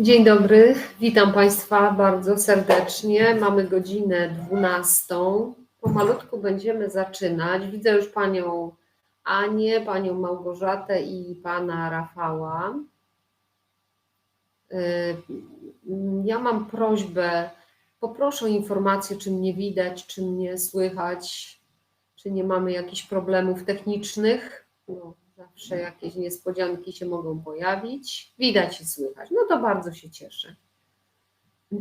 Dzień dobry, witam Państwa bardzo serdecznie. Mamy godzinę 12. Pomalutku będziemy zaczynać. Widzę już Panią Anię, Panią Małgorzatę i Pana Rafała. Y, Ja mam prośbę, poproszę o informację, czy mnie widać, czy mnie słychać, czy nie mamy jakichś problemów technicznych. No, zawsze jakieś niespodzianki się mogą pojawić. Widać i słychać. No to bardzo się cieszę.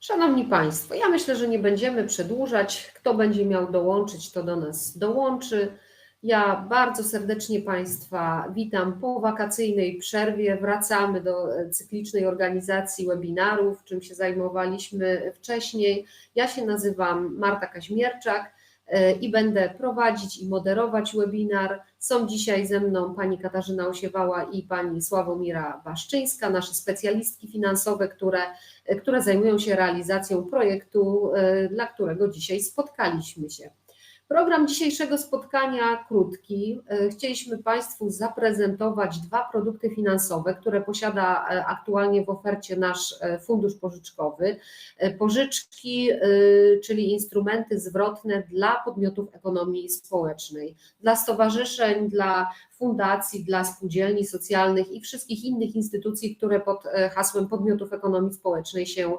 Szanowni Państwo, ja myślę, że nie będziemy przedłużać. Kto będzie miał dołączyć, to do nas dołączy. Ja bardzo serdecznie Państwa witam po wakacyjnej przerwie. Wracamy do cyklicznej organizacji webinarów, czym się zajmowaliśmy wcześniej. Ja się nazywam Marta Kaźmierczak e, i będę prowadzić i moderować webinar. Są dzisiaj ze mną pani Katarzyna Osiewała i pani Sławomira Waszczyńska, nasze specjalistki finansowe, które, które zajmują się realizacją projektu, e, dla którego dzisiaj spotkaliśmy się. Program dzisiejszego spotkania krótki. E, Chcieliśmy Państwu zaprezentować dwa produkty finansowe, które posiada e, aktualnie w ofercie nasz e, fundusz pożyczkowy. Pożyczki, czyli instrumenty zwrotne dla podmiotów ekonomii społecznej, dla stowarzyszeń, dla fundacji, dla spółdzielni socjalnych i wszystkich innych instytucji, które pod hasłem podmiotów ekonomii społecznej się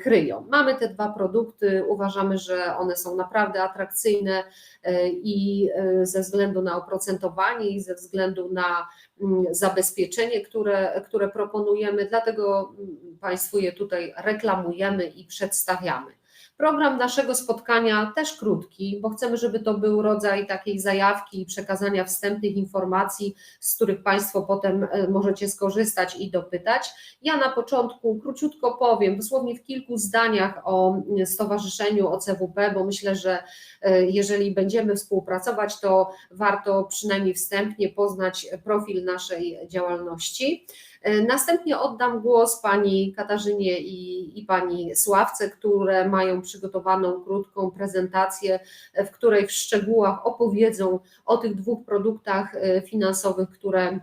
kryją. Mamy te dwa produkty, uważamy, że one są naprawdę atrakcyjne e, i e, ze względu na oprocentowanie i ze względu na mm, zabezpieczenie, które, które proponujemy, dlatego mm, Państwu je tutaj reklamujemy i przedstawiamy. Program naszego spotkania też krótki, bo chcemy, żeby to był rodzaj takiej zajawki i przekazania wstępnych informacji, z których Państwo potem e, możecie skorzystać i dopytać. Ja na początku króciutko powiem, dosłownie w kilku zdaniach o mm, Stowarzyszeniu OCWP, bo myślę, że e, jeżeli będziemy współpracować, to warto przynajmniej wstępnie poznać profil naszej działalności. E, następnie oddam głos pani Katarzynie i, i pani Sławce, które mają przygotowaną krótką prezentację, w której w szczegółach opowiedzą o tych dwóch produktach e, finansowych, które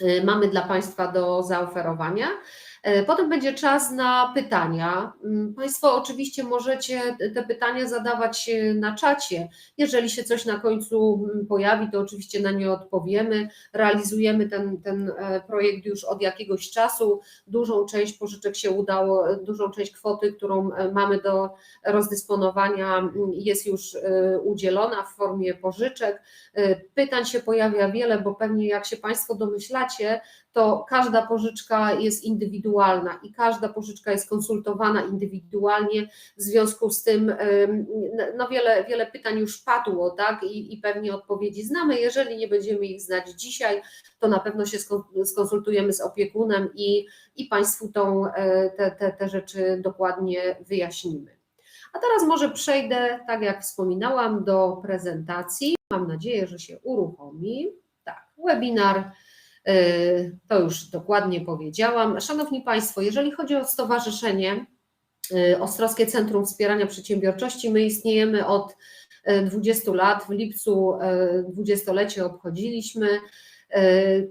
e, mamy dla Państwa do zaoferowania. E, potem będzie czas na pytania. Mm, Państwo oczywiście możecie te pytania zadawać na czacie. Jeżeli się coś na końcu mm, pojawi, to oczywiście na nie odpowiemy. Realizujemy ten, ten e, projekt już od jakiegoś czasu. Dużą część pożyczek się udało, dużą część kwoty, którą e, mamy do rozdysponowania, mm, jest już udzielona w formie pożyczek. Pytań się pojawia wiele, bo pewnie jak się Państwo domyślacie, to każda pożyczka jest indywidualna i każda pożyczka jest konsultowana indywidualnie. W związku z tym no wiele, wiele pytań już padło, tak? I, I pewnie odpowiedzi znamy. Jeżeli nie będziemy ich znać dzisiaj, to na pewno się skonsultujemy z opiekunem i, i Państwu tą, e, te, te, te rzeczy dokładnie wyjaśnimy. A teraz może przejdę, tak jak wspominałam, do prezentacji. Mam nadzieję, że się uruchomi. Tak, webinar to już dokładnie powiedziałam. Szanowni Państwo, jeżeli chodzi o stowarzyszenie e, Ostrowskie Centrum Wspierania Przedsiębiorczości, my istniejemy od 20 e, lat. W lipcu dwudziestolecie obchodziliśmy.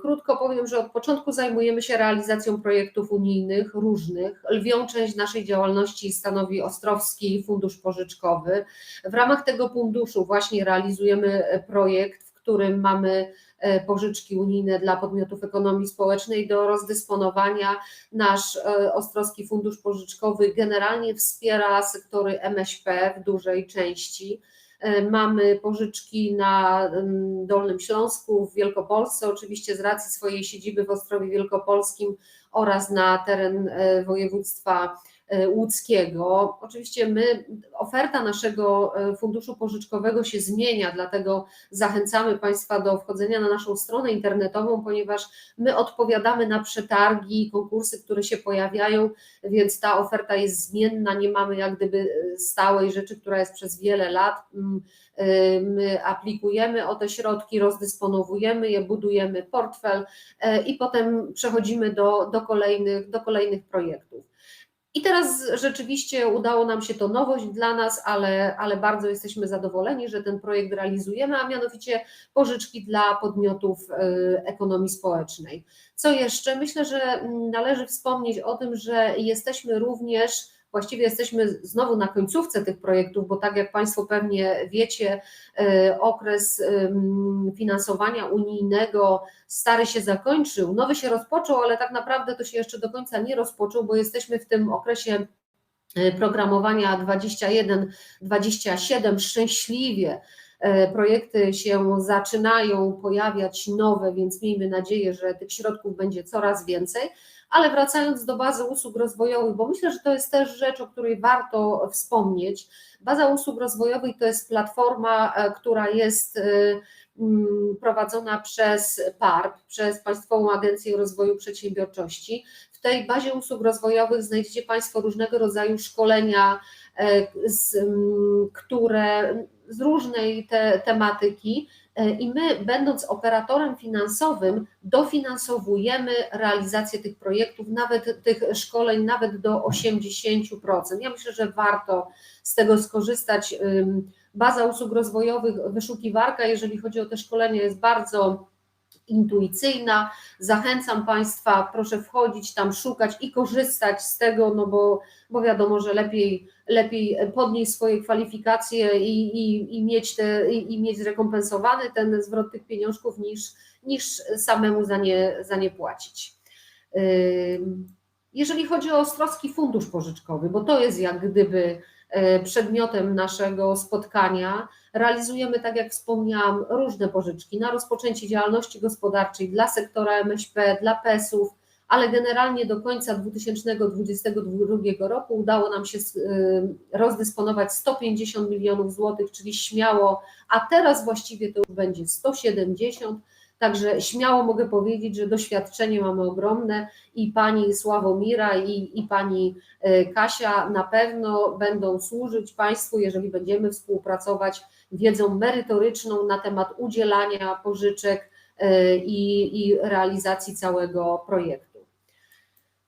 Krótko powiem, że od początku zajmujemy się realizacją projektów unijnych różnych. Lwią część naszej działalności stanowi Ostrowski Fundusz Pożyczkowy. W ramach tego funduszu właśnie realizujemy projekt, którym mamy E, pożyczki unijne dla podmiotów ekonomii społecznej do rozdysponowania. Nasz e, Ostrowski Fundusz Pożyczkowy generalnie wspiera sektory MŚP w dużej części. E, mamy pożyczki na Dolnym Śląsku, w Wielkopolsce, oczywiście z racji swojej siedziby w Ostrowie Wielkopolskim oraz na teren województwa łódzkiego. Oczywiście my, oferta naszego e, funduszu pożyczkowego się zmienia, dlatego zachęcamy Państwa do wchodzenia na naszą stronę internetową, ponieważ my odpowiadamy na przetargi, konkursy, które się pojawiają, więc ta oferta jest zmienna, nie mamy jak gdyby e, stałej rzeczy, która jest przez wiele lat. Mm, my aplikujemy o te środki, rozdysponowujemy je, budujemy portfel i potem przechodzimy do, do, kolejnych, do kolejnych projektów. I teraz rzeczywiście udało nam się to nowość dla nas, ale, ale bardzo jesteśmy zadowoleni, że ten projekt realizujemy, a mianowicie pożyczki dla podmiotów y, ekonomii społecznej. Co jeszcze? Myślę, że mm, należy wspomnieć o tym, że jesteśmy również Właściwie jesteśmy znowu na końcówce tych projektów, bo tak jak Państwo pewnie wiecie, e, okres finansowania unijnego stary się zakończył, nowy się rozpoczął, ale tak naprawdę to się jeszcze do końca nie rozpoczął, bo jesteśmy w tym okresie e, programowania 21-27 szczęśliwie. E, projekty się zaczynają pojawiać nowe, więc miejmy nadzieję, że tych środków będzie coraz więcej. Ale wracając do bazy usług rozwojowych, bo myślę, że to jest też rzecz, o której warto wspomnieć. Baza usług rozwojowych to jest platforma, e, która jest e, mm, prowadzona przez PARP, przez Państwową Agencję Rozwoju Przedsiębiorczości. W tej bazie usług rozwojowych znajdziecie Państwo różnego rodzaju szkolenia, e, mm, które z różnej te, tematyki i my, będąc operatorem finansowym, dofinansowujemy realizację tych projektów, nawet tych szkoleń, nawet do 80%. Ja myślę, że warto z tego skorzystać. Baza usług rozwojowych, wyszukiwarka, jeżeli chodzi o te szkolenia, jest bardzo intuicyjna. Zachęcam Państwa, proszę wchodzić tam, szukać i korzystać z tego, no bo, bo wiadomo, że lepiej, lepiej podnieść swoje kwalifikacje i, i, i, mieć te, i, i mieć zrekompensowany ten zwrot tych pieniążków niż, niż samemu za nie, za nie płacić. Jeżeli chodzi o Ostrowski Fundusz Pożyczkowy, bo to jest jak gdyby przedmiotem naszego spotkania. Realizujemy, tak jak wspomniałam, różne pożyczki na rozpoczęcie działalności gospodarczej dla sektora MŚP, dla PES-ów, ale generalnie do końca 2022 roku udało nam się e, rozdysponować 150 milionów złotych, czyli śmiało, a teraz właściwie to już będzie 170 Także śmiało mogę powiedzieć, że doświadczenie mamy ogromne i pani Sławomira i, i pani e, Kasia na pewno będą służyć Państwu, jeżeli będziemy współpracować, wiedzą merytoryczną na temat udzielania pożyczek e, i, i realizacji całego projektu.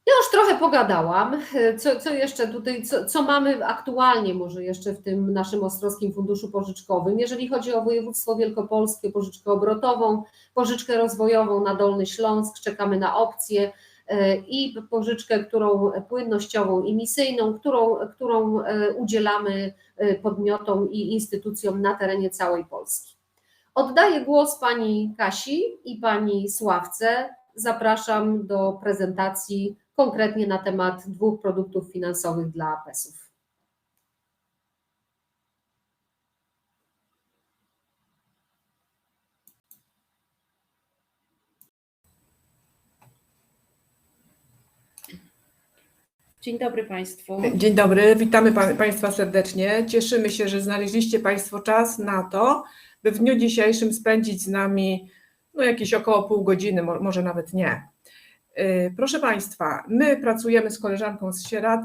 Ja już trochę pogadałam. Co, co jeszcze tutaj, co, co, mamy aktualnie może jeszcze w tym naszym Ostrowskim Funduszu Pożyczkowym? Jeżeli chodzi o województwo wielkopolskie, pożyczkę obrotową, pożyczkę rozwojową na Dolny Śląsk, czekamy na opcję e, i pożyczkę, którą płynnościową i misyjną, którą, którą e, udzielamy e, podmiotom i instytucjom na terenie całej Polski. Oddaję głos pani Kasi i pani Sławce. Zapraszam do prezentacji konkretnie na temat dwóch produktów finansowych dla PES-ów. Dzień dobry Państwu. Dzień dobry, witamy pa Państwa serdecznie. Cieszymy się, że znaleźliście Państwo czas na to, by w dniu dzisiejszym spędzić z nami no, jakieś około pół godziny, może nawet nie. Y, proszę Państwa, my pracujemy z koleżanką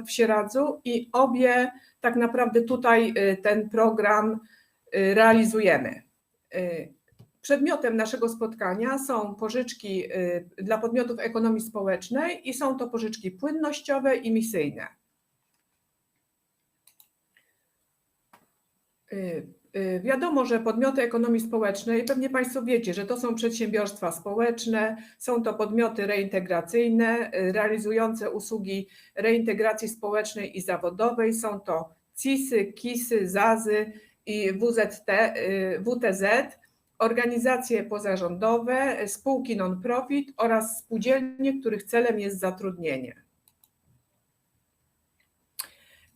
w Sieradzu i obie tak naprawdę tutaj y, ten program y, realizujemy. Przedmiotem naszego spotkania są pożyczki dla podmiotów ekonomii społecznej i są to pożyczki płynnościowe i misyjne. Y, wiadomo, że podmioty ekonomii społecznej, pewnie Państwo wiecie, że to są przedsiębiorstwa społeczne, są to podmioty reintegracyjne, y, realizujące usługi reintegracji społecznej i zawodowej, są to CISy, KISy, ZAZy i WZT, y, WTZ, organizacje pozarządowe, spółki non-profit oraz spółdzielnie, których celem jest zatrudnienie.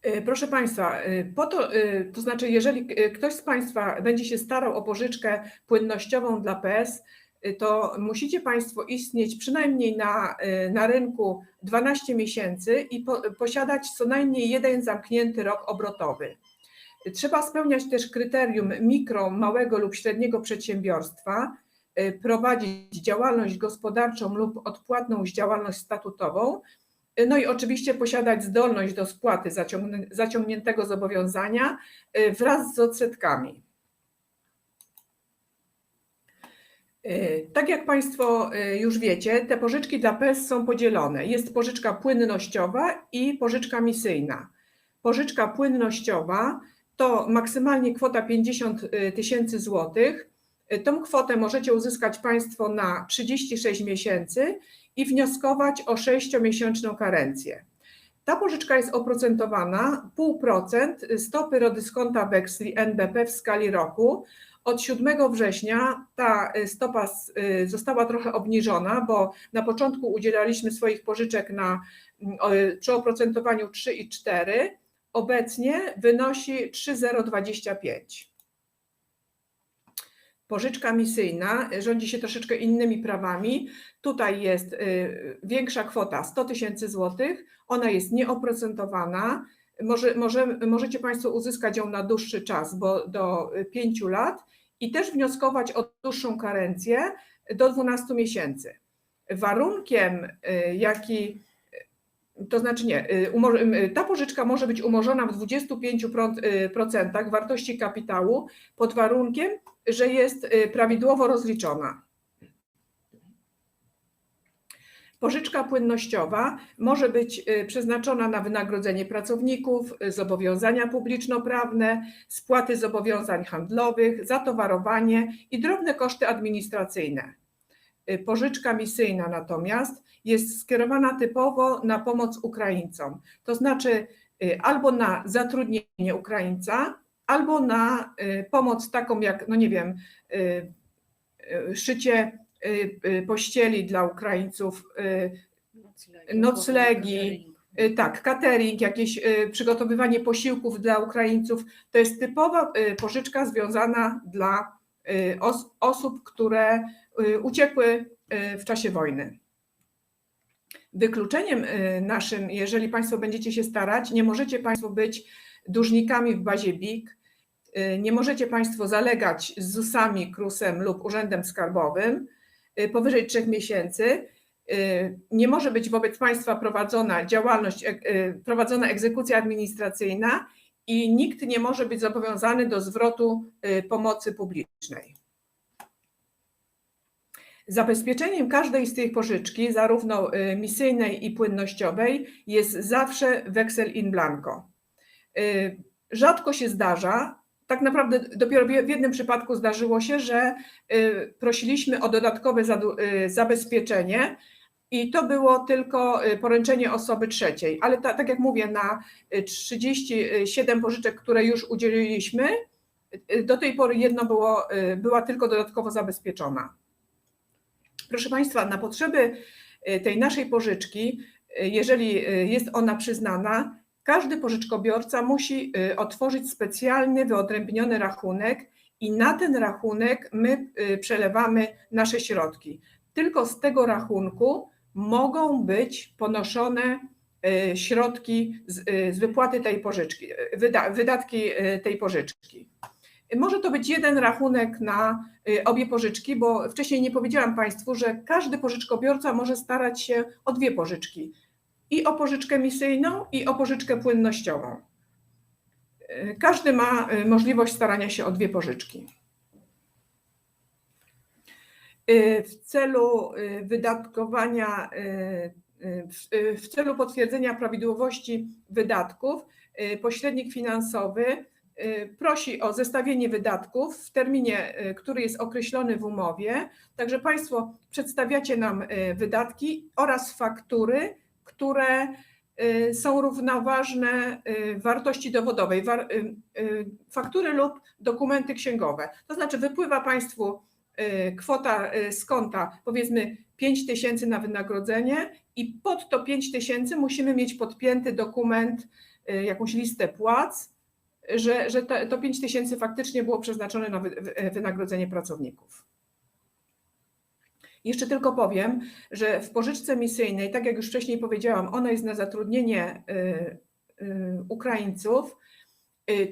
E, proszę Państwa, e, po to, e, to znaczy, jeżeli ktoś z Państwa będzie się starał o pożyczkę płynnościową dla PS, to musicie Państwo istnieć przynajmniej na, na rynku 12 miesięcy i po, posiadać co najmniej jeden zamknięty rok obrotowy. Trzeba spełniać też kryterium mikro, małego lub średniego przedsiębiorstwa, prowadzić działalność gospodarczą lub odpłatną działalność statutową no i oczywiście posiadać zdolność do spłaty zaciągniętego zobowiązania y, wraz z odsetkami. Y, Tak jak Państwo y, już wiecie, te pożyczki dla PES są podzielone. Jest pożyczka płynnościowa i pożyczka misyjna. Pożyczka płynnościowa to maksymalnie kwota 50 tysięcy złotych. Tą kwotę możecie uzyskać Państwo na 36 miesięcy i wnioskować o 6-miesięczną karencję. Ta pożyczka jest oprocentowana 0,5% stopy rodyskonta weksli NBP w skali roku. Od 7 września ta stopa y, została trochę obniżona, bo na początku udzielaliśmy swoich pożyczek na, mm, przy oprocentowaniu 3,4, obecnie wynosi 3,025. Pożyczka misyjna rządzi się troszeczkę innymi prawami. Tutaj jest y, większa kwota 100 tysięcy złotych, ona jest nieoprocentowana. Może, może, możecie Państwo uzyskać ją na dłuższy czas, bo do 5 lat i też wnioskować o dłuższą karencję do 12 miesięcy. Warunkiem, y, jaki to znaczy nie, y, umo- y, ta pożyczka może być umorzona w 25% wartości kapitału pod warunkiem, że jest y, prawidłowo rozliczona. Pożyczka płynnościowa może być y, przeznaczona na wynagrodzenie pracowników, y, zobowiązania publiczno-prawne, spłaty zobowiązań handlowych, zatowarowanie i drobne koszty administracyjne. Y, Pożyczka misyjna natomiast jest skierowana typowo na pomoc Ukraińcom, to znaczy y, albo na zatrudnienie Ukraińca, albo na y, pomoc taką jak, no nie wiem, szycie pościeli dla Ukraińców, Noclegi. tak, catering, jakieś przygotowywanie posiłków dla Ukraińców. To jest typowa pożyczka związana dla os- osób, które uciekły y, w czasie wojny. Wykluczeniem y, naszym, jeżeli Państwo będziecie się starać, nie możecie Państwo być dłużnikami w bazie BIK, y, nie możecie Państwo zalegać z ZUS-ami, KRUS-em lub Urzędem Skarbowym y, powyżej trzech miesięcy. Y, Nie może być wobec Państwa prowadzona działalność, y, prowadzona egzekucja administracyjna i nikt nie może być zobowiązany do zwrotu y, pomocy publicznej. Zabezpieczeniem każdej z tych pożyczki, zarówno y, misyjnej i płynnościowej, jest zawsze weksel in blanco. Y, Rzadko się zdarza, tak naprawdę dopiero w jednym przypadku zdarzyło się, że y, prosiliśmy o dodatkowe zabezpieczenie i to było tylko poręczenie osoby trzeciej. Ale ta, tak jak mówię, na y, 37 pożyczek, które już udzieliliśmy, do tej pory jedno było, była tylko dodatkowo zabezpieczona. Proszę Państwa, na potrzeby y, tej naszej pożyczki, y, jeżeli y, jest ona przyznana, każdy pożyczkobiorca musi otworzyć specjalny, wyodrębniony rachunek i na ten rachunek my przelewamy nasze środki. Tylko z tego rachunku mogą być ponoszone środki z, wypłaty tej pożyczki, wyda, wydatki tej pożyczki. Może to być jeden rachunek na y, obie pożyczki, bo wcześniej nie powiedziałam Państwu, że każdy pożyczkobiorca może starać się o dwie pożyczki. I o pożyczkę misyjną, i o pożyczkę płynnościową. Y, Każdy ma y, możliwość starania się o dwie pożyczki. W celu wydatkowania, w- celu potwierdzenia prawidłowości wydatków, pośrednik finansowy prosi o zestawienie wydatków w terminie, y, który jest określony w umowie. Także Państwo przedstawiacie nam y, wydatki oraz faktury, które y, są równoważne y, wartości dowodowej, y, y, faktury lub dokumenty księgowe. To znaczy wypływa Państwu y, kwota y, z konta, powiedzmy 5 tysięcy na wynagrodzenie i pod to 5 tysięcy musimy mieć podpięty dokument, y, jakąś listę płac, że, że to, to 5 tysięcy faktycznie było przeznaczone na wy- wynagrodzenie pracowników. Jeszcze tylko powiem, że w pożyczce misyjnej, tak jak już wcześniej powiedziałam, ona jest na zatrudnienie y, y, Ukraińców.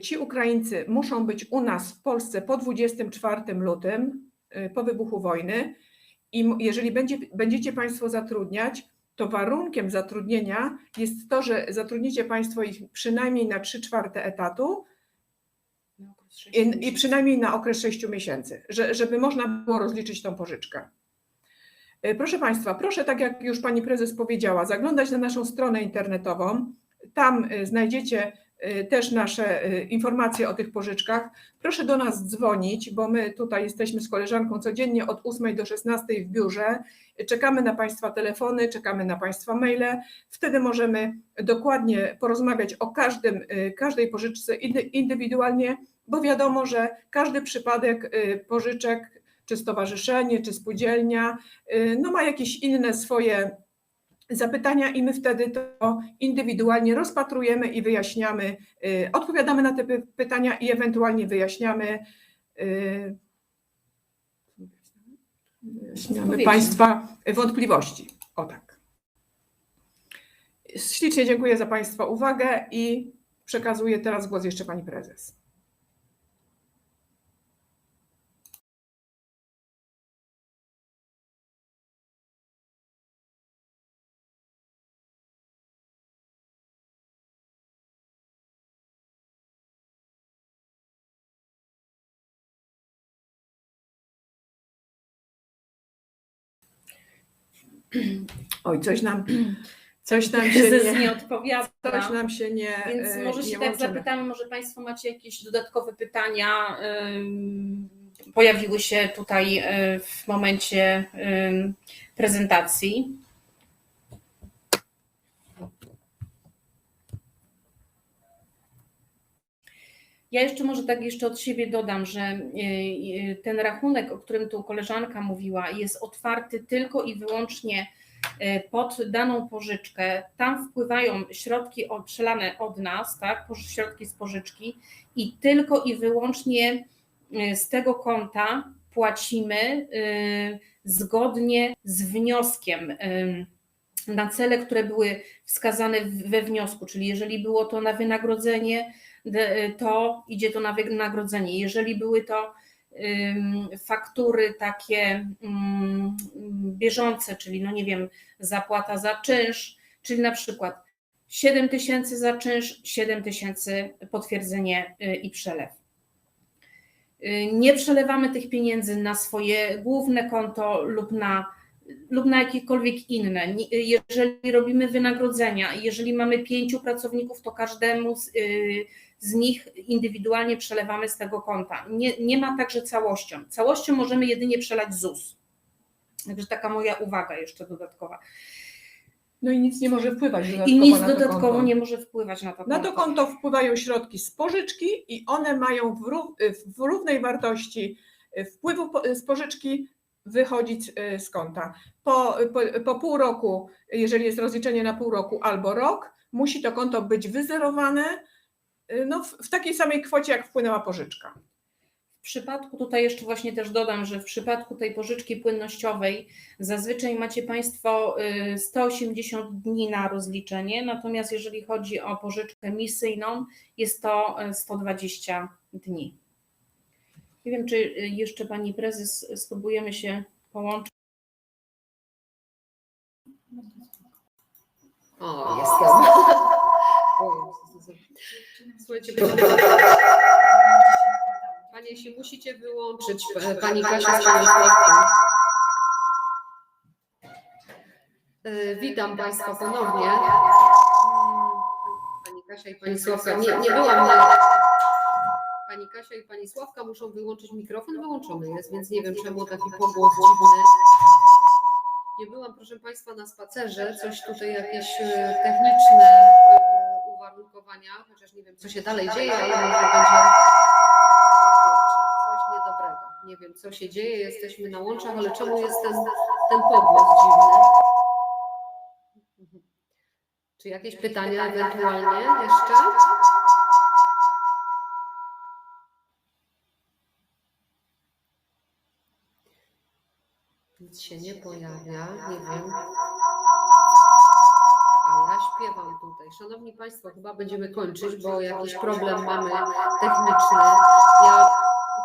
Ci Ukraińcy muszą być u nas w Polsce po 24 lutym, po wybuchu wojny. I jeżeli będzie, będziecie Państwo zatrudniać, to warunkiem zatrudnienia jest to, że zatrudnicie Państwo ich przynajmniej na 3 czwarte etatu I, I przynajmniej na okres 6 miesięcy, że, żeby można było rozliczyć tą pożyczkę. E, Proszę Państwa, proszę, tak jak już Pani Prezes powiedziała, zaglądać na naszą stronę internetową. Tam e, znajdziecie też nasze e, informacje o tych pożyczkach. Proszę do nas dzwonić, bo my tutaj jesteśmy z koleżanką codziennie od 8 do 16 w biurze. Czekamy na Państwa telefony, czekamy na Państwa maile. Wtedy możemy dokładnie porozmawiać o każdym, e, każdej pożyczce indy- indywidualnie, bo wiadomo, że każdy przypadek y, pożyczek, czy stowarzyszenie, czy spółdzielnia, y, no ma jakieś inne swoje zapytania i my wtedy to indywidualnie rozpatrujemy i wyjaśniamy, y, odpowiadamy na te py- pytania i ewentualnie wyjaśniamy, y, wyjaśniamy. Państwa wątpliwości. O tak. Ślicznie dziękuję za Państwa uwagę i przekazuję teraz głos jeszcze Pani Prezes. Oj, coś nam, coś nam się nie, nie odpowiada. coś nam się nie Więc e, może nie się tak łączymy. zapytamy, może Państwo macie jakieś dodatkowe pytania? Pojawiły się tutaj y, w momencie prezentacji. Ja jeszcze może tak jeszcze od siebie dodam, że y, y, ten rachunek, o którym tu koleżanka mówiła, jest otwarty tylko i wyłącznie y, pod daną pożyczkę. Tam wpływają środki od- przelane od nas, tak, środki z pożyczki i tylko i wyłącznie z tego konta płacimy zgodnie z wnioskiem na cele, które były wskazane we wniosku, czyli jeżeli było to na wynagrodzenie, to idzie to na wynagrodzenie. Jeżeli były to faktury takie bieżące, czyli no nie wiem, zapłata za czynsz, czyli na przykład 7 tysięcy za czynsz, 7 tysięcy potwierdzenie y, i przelew. Y, Nie przelewamy tych pieniędzy na swoje główne konto lub na, lub na jakiekolwiek inne. Jeżeli robimy wynagrodzenia, jeżeli mamy pięciu pracowników, to każdemu z, y, z nich indywidualnie przelewamy z tego konta. Nie, nie ma także całością. Całością możemy jedynie przelać ZUS. Także taka moja uwaga jeszcze dodatkowa. No i nic nie może wpływać dodatkowo I nic na to dodatkowo konto. nie może wpływać na to konto. Na to konto wpływają środki z pożyczki i one mają w, w równej wartości wpływu z pożyczki wychodzić y, z konta. Po, po, po pół roku, jeżeli jest rozliczenie na pół roku albo rok, musi to konto być wyzerowane y, no, w, w takiej samej kwocie, jak wpłynęła pożyczka. W przypadku, tutaj jeszcze właśnie też dodam, że w przypadku tej pożyczki płynnościowej zazwyczaj macie Państwo y, 180 dni na rozliczenie, natomiast jeżeli chodzi o pożyczkę misyjną, jest to y, 120 dni. Nie wiem, czy y, jeszcze Pani Prezes spróbujemy się połączyć. O, jestem. Słuchajcie, Panie, się musicie wyłączyć, e, Pani Kasia z Sławką. E, Witam Państwa ponownie. Mm, Pani Kasia i Pani Sławka. Nie, nie byłam na... Pani Kasia i Pani Sławka muszą wyłączyć mikrofon, wyłączony jest, więc nie wiem czemu taki pogłos dziwny. Nie byłam, proszę Państwa, na spacerze, coś tutaj jakieś e, techniczne e, uwarunkowania, chociaż nie wiem, co się dalej dzieje, ale może będzie coś niedobrego. Nie wiem, co się dzieje, jesteśmy na łączach, ale czemu jest ten, ten pogłos dziwny? Czy jakieś pytania ewentualnie jeszcze? Nic się nie pojawia, nie wiem. A ja śpiewam tutaj. Szanowni Państwo, chyba będziemy kończyć, bo jakiś problem mamy techniczny. Ja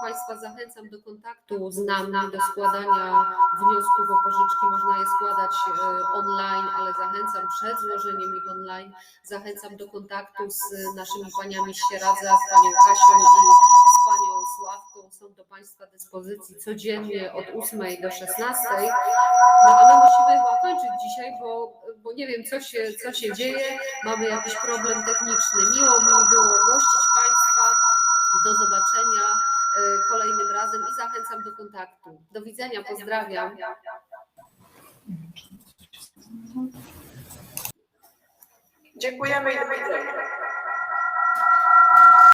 Państwa zachęcam do kontaktu z nami, do składania wniosków o pożyczki. Można je składać e, online, ale zachęcam przed złożeniem ich online. Zachęcam do kontaktu z naszymi paniami Sieradza, z panią Kasią i są do Państwa dyspozycji codziennie od 8 do 16. No a my musimy chyba kończyć dzisiaj, bo, bo nie wiem, co się, co się dzieje. Mamy jakiś problem techniczny. Miło mi było gościć Państwa. Do zobaczenia e, kolejnym razem i zachęcam do kontaktu. Do widzenia, pozdrawiam. Dziękujemy i do widzenia.